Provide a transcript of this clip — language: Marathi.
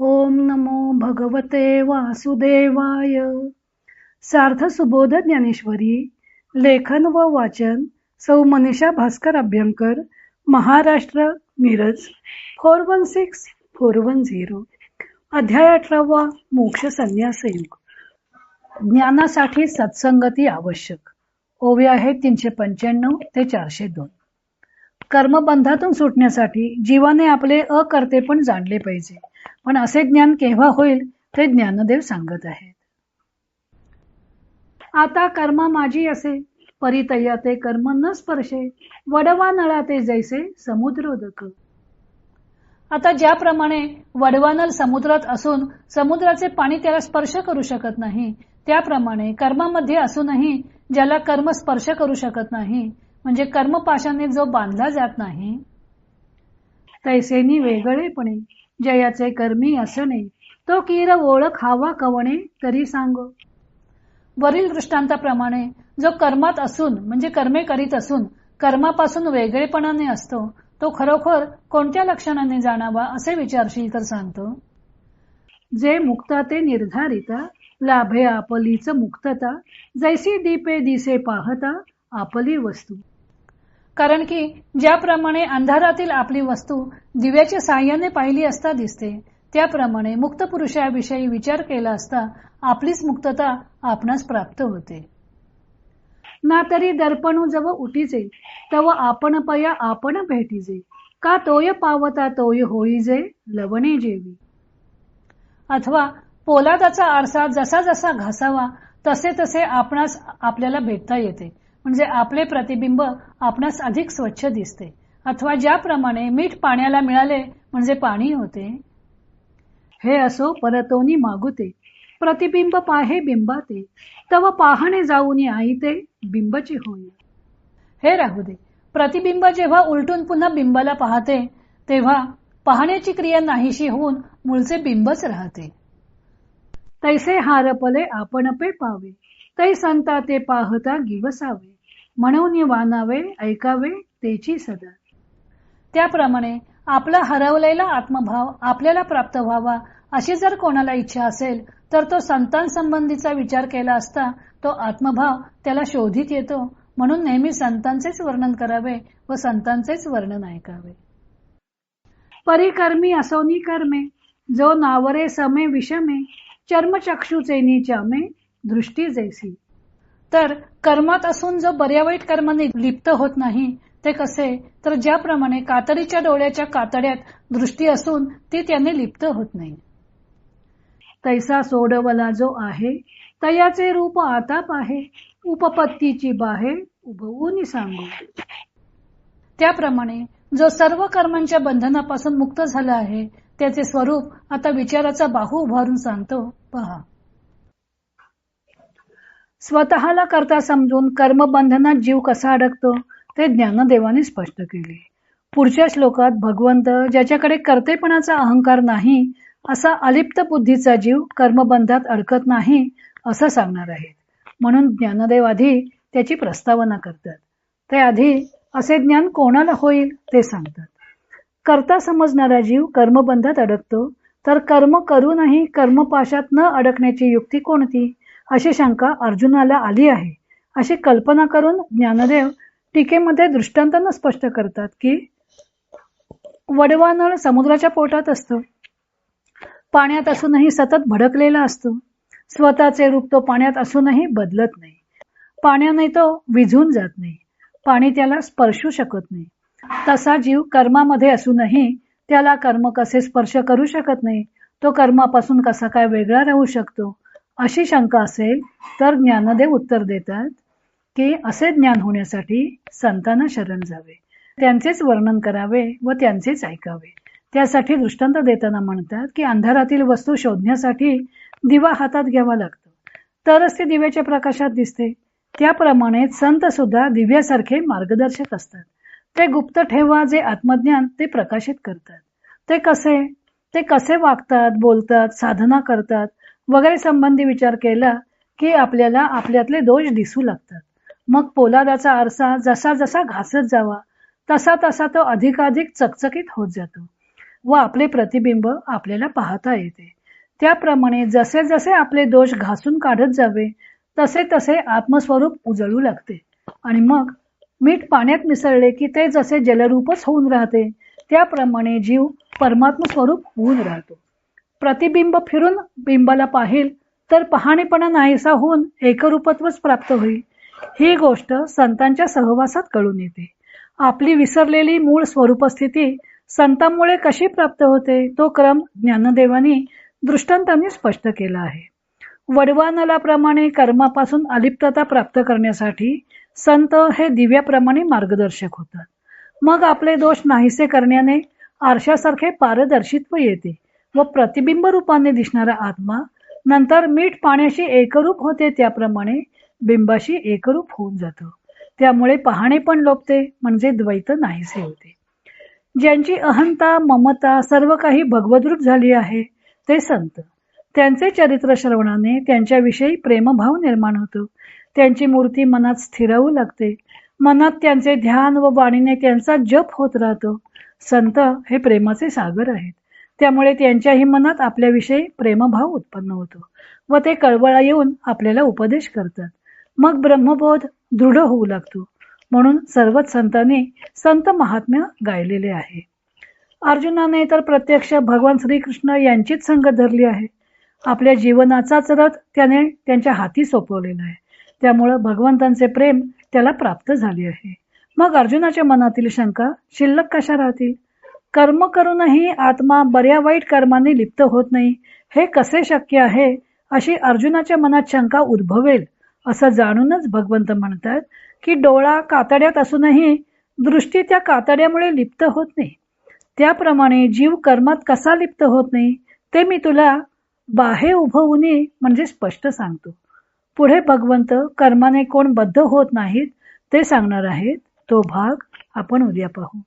ओम नमो भगवते वासुदेवाय. सार्थ सुबोध ज्ञानेश्वरी लेखन व वाचन Sau Manisha Bhaskar Abhyankar Maharashtra Miraj four one six four one zero. अध्याय अठरावा मोक्ष संन्यास युग ज्ञानासाठी सत्संगती आवश्यक. ओवे आहे तीनशे पंच्याण्णव ते चारशे दोन. कर्मबंधातून सुटण्यासाठी जीवाने आपले अकर्ते पण जाणले पाहिजे. पण असे ज्ञान केव्हा होईल ते ज्ञानदेव सांगत आहेत. आता कर्मा माझी असे परितया ते कर्म न स्पर्शे वडवा नळा ते जैसे समुद्रोदक. आता ज्याप्रमाणे वडवानल समुद्रात असून समुद्राचे पाणी त्याला स्पर्श करू शकत नाही त्याप्रमाणे कर्मामध्ये असूनही ज्याला कर्म स्पर्श करू शकत नाही म्हणजे कर्मपाशाने जो बांधला जात नाही तैसेनी वेगळेपणे. जयाचे कर्मी असणे तो किर ओळख हवा कवणे तरी सांग. वरील दृष्टांताप्रमाणे जो कर्मात असून म्हणजे कर्मे करीत असून कर्मापासून वेगळेपणाने असतो तो खरोखर कोणत्या लक्षणाने जाणावा असे विचारशील तर सांगतो. जे मुक्ता ते निर्धारिता लाभे आपलीच मुक्तता जैसी दीपे दिसे पाहता आपली वस्तू. कारण की ज्याप्रमाणे अंधारातील आपली वस्तू दिव्याच्या साह्याने पाहिली असता दिसते त्याप्रमाणे मुक्त पुरुषाविषयी विचार केला असता आपलीच मुक्तता आपणास प्राप्त होते. ना तरी दर्पणू जव उठीचे तव आपण पया आपण भेटीजे. का तोय पावता तोय होईजे लवणे जेवी. अथवा पोलादाचा आरसा जसा जसा घासावा तसे तसे आपणास आपल्याला भेटता येते. म्हणजे आपले प्रतिबिंब आपणास अधिक स्वच्छ दिसते. अथवा ज्याप्रमाणे मीठ पाण्याला मिळाले म्हणजे पाणी होते. हे असो परतोनी मागुते. प्रतिबिंब पाहे बिंबाते. तव पाहणे जाऊन आई ते बिंबची होय. हे राहू दे. प्रतिबिंब जेव्हा उलटून पुन्हा बिंबाला पाहते तेव्हा पाहण्याची क्रिया नाहीशी होऊन मूळचे बिंबच राहते. तैसे हारपले आपण पे पावे. तै संता ते पाहता गिवसावे. म्हणून वानावे ऐकावे तेची सदा. त्याप्रमाणे आपला हरवलेला आत्मभाव आपल्याला प्राप्त व्हावा अशी जर कोणाला इच्छा असेल तर तो संतान संबंधीचा विचार केला असता तो आत्मभाव त्याला शोधित येतो. म्हणून नेहमी संतांचेच वर्णन करावे व संतांचेच वर्णन ऐकावे. परिकर्मी असोनी कर्मे जो नावरे समे विषमे चर्मचक्षुचे निचामे दृष्टी जैसी. तर कर्मात असून जो बऱ्या वाईट कर्माने लिप्त होत नाही ते कसे? तर ज्याप्रमाणे कातडीच्या डोळ्याच्या कातड्यात दृष्टी असून ती त्याने लिप्त होत नाही. तैसा सोडवला जो आहे तयाचे रूप आता पाहे उपपत्तीची बाहे उभवून सांगू. त्याप्रमाणे जो सर्व कर्मांच्या बंधनापासून मुक्त झाला आहे त्याचे स्वरूप आता विचाराचा बाहू उभारून सांगतो पहा. स्वतःला करता समजून कर्मबंधनात जीव कसा अडकतो ते ज्ञानदेवाने स्पष्ट केले. पुढच्या श्लोकात भगवंत ज्याच्याकडे कर्तेपणाचा अहंकार नाही असा अलिप्त बुद्धीचा जीव कर्मबंधात अडकत नाही असं सांगणार आहेत. म्हणून ज्ञानदेव आधी त्याची प्रस्तावना करतात. ते आधी असे ज्ञान कोणाला होईल ते सांगतात. करता समजणारा जीव कर्मबंधात अडकतो तर कर्म करूनही कर्मपाशात न अडकण्याची युक्ती कोणती? अशी शंका अर्जुनाला आली आहे. अशी कल्पना करून ज्ञानदेव टीकेमध्ये दृष्टांतांना स्पष्ट करतात की वडवानळ समुद्राच्या पोटात असतो. पाण्यात असूनही सतत भडकलेला असतो. स्वतःचे रूप तो पाण्यात असूनही बदलत नाही. पाण्याने तो विझून जात नाही. पाणी त्याला स्पर्शू शकत नाही. तसा जीव कर्मामध्ये असूनही त्याला कर्म कसे स्पर्श करू शकत नाही तो कर्मापासून कसा काय वेगळा राहू शकतो? अशी शंका असेल तर ज्ञानदेव उत्तर देतात की असे ज्ञान होण्यासाठी संतांना शरण जावे. त्यांचेच वर्णन करावे व त्यांचेच ऐकावे. त्यासाठी दृष्टांत देताना म्हणतात की अंधारातील वस्तू शोधण्यासाठी दिवा हातात घ्यावा लागतो. तरच ते दिव्याच्या प्रकाशात दिसते. त्याप्रमाणे संत सुद्धा दिव्यासारखे मार्गदर्शक असतात. ते गुप्त ठेवा जे आत्मज्ञान ते प्रकाशित करतात. ते कसे? ते कसे वागतात बोलतात साधना करतात? वगैरे संबंधी विचार केला की आपल्याला आपल्यातले दोष दिसू लागतात. मग पोलादाचा आरसा जसा जसा घासत जावा तसा तसा तो अधिकाधिक चकचकीत होत जातो व आपले प्रतिबिंब आपल्याला पाहता येते. त्याप्रमाणे जसे जसे आपले दोष घासून काढत जावे तसे तसे आत्मस्वरूप उजळू लागते. आणि मग मीठ पाण्यात मिसळले की ते जसे जलरूपच होऊन राहते त्याप्रमाणे जीव परमात्म स्वरूप होऊन राहतो. प्रतिबिंब फिरून बिंबाला पाहिल तर पहाणेपणा नाहीसा होऊन एकरूपत्वच प्राप्त होईल. ही गोष्ट संतांच्या सहवासात कळून येते. आपली विसरलेली मूळ स्वरूपस्थिती संतांमुळे कशी प्राप्त होते तो क्रम ज्ञानदेवानी दृष्टांतांनी स्पष्ट केला आहे. वडवानलाप्रमाणे कर्मापासून अलिप्तता प्राप्त करण्यासाठी संत हे दिव्याप्रमाणे मार्गदर्शक होतात. मग आपले दोष नाहीसे करण्याने आरशासारखे पारदर्शित्व येते. व प्रतिबिंब रूपाने दिसणारा आत्मा नंतर मीठ पाण्याशी एकरूप होते त्याप्रमाणे बिंबाशी एकरूप होऊन जातो. त्यामुळे पाहणे पण लोपते म्हणजे द्वैत नाहीसे होते. ज्यांची अहंता ममता सर्व काही भगवद्रूप झाली आहे ते संत. त्यांचे चरित्र श्रवणाने त्यांच्याविषयी प्रेमभाव निर्माण होतो. त्यांची मूर्ती मनात स्थिरवू लागते. मनात त्यांचे ध्यान व वाणीने त्यांचा जप होत राहतो. संत हे प्रेमाचे सागर आहेत. त्यामुळे त्यांच्याही मनात आपल्याविषयी प्रेमभाव उत्पन्न होतो व ते कळवळा येऊन आपल्याला उपदेश करतात. मग ब्रह्मबोध दृढ होऊ लागतो. म्हणून सर्वच संतांनी संत महात्म्य गायलेले आहे. अर्जुनाने तर प्रत्यक्ष भगवान श्रीकृष्ण यांचीच संगत धरली आहे. आपल्या जीवनाचाच रथ त्याने त्यांच्या हाती सोपवलेला आहे. त्यामुळं भगवंतांचे प्रेम त्याला प्राप्त झाले आहे. मग अर्जुनाच्या मनातील शंका शिल्लक कशा राहतील? कर्म करूनही आत्मा बऱ्या वाईट कर्माने लिप्त होत नाही. हे कसे शक्य आहे? अशी अर्जुनाच्या मनात शंका उद्भवेल. असं जाणूनच भगवंत म्हणतात की डोळा कातड्यात असूनही दृष्टी त्या कातड्यामुळे लिप्त होत नाही. त्याप्रमाणे जीव कर्मात कसा लिप्त होत नाही ते मी तुला बाहे उभवून म्हणजे स्पष्ट सांगतो. पुढे भगवंत कर्माने कोण बद्ध होत नाहीत ते सांगणार आहेत. तो भाग आपण उद्या पाहू.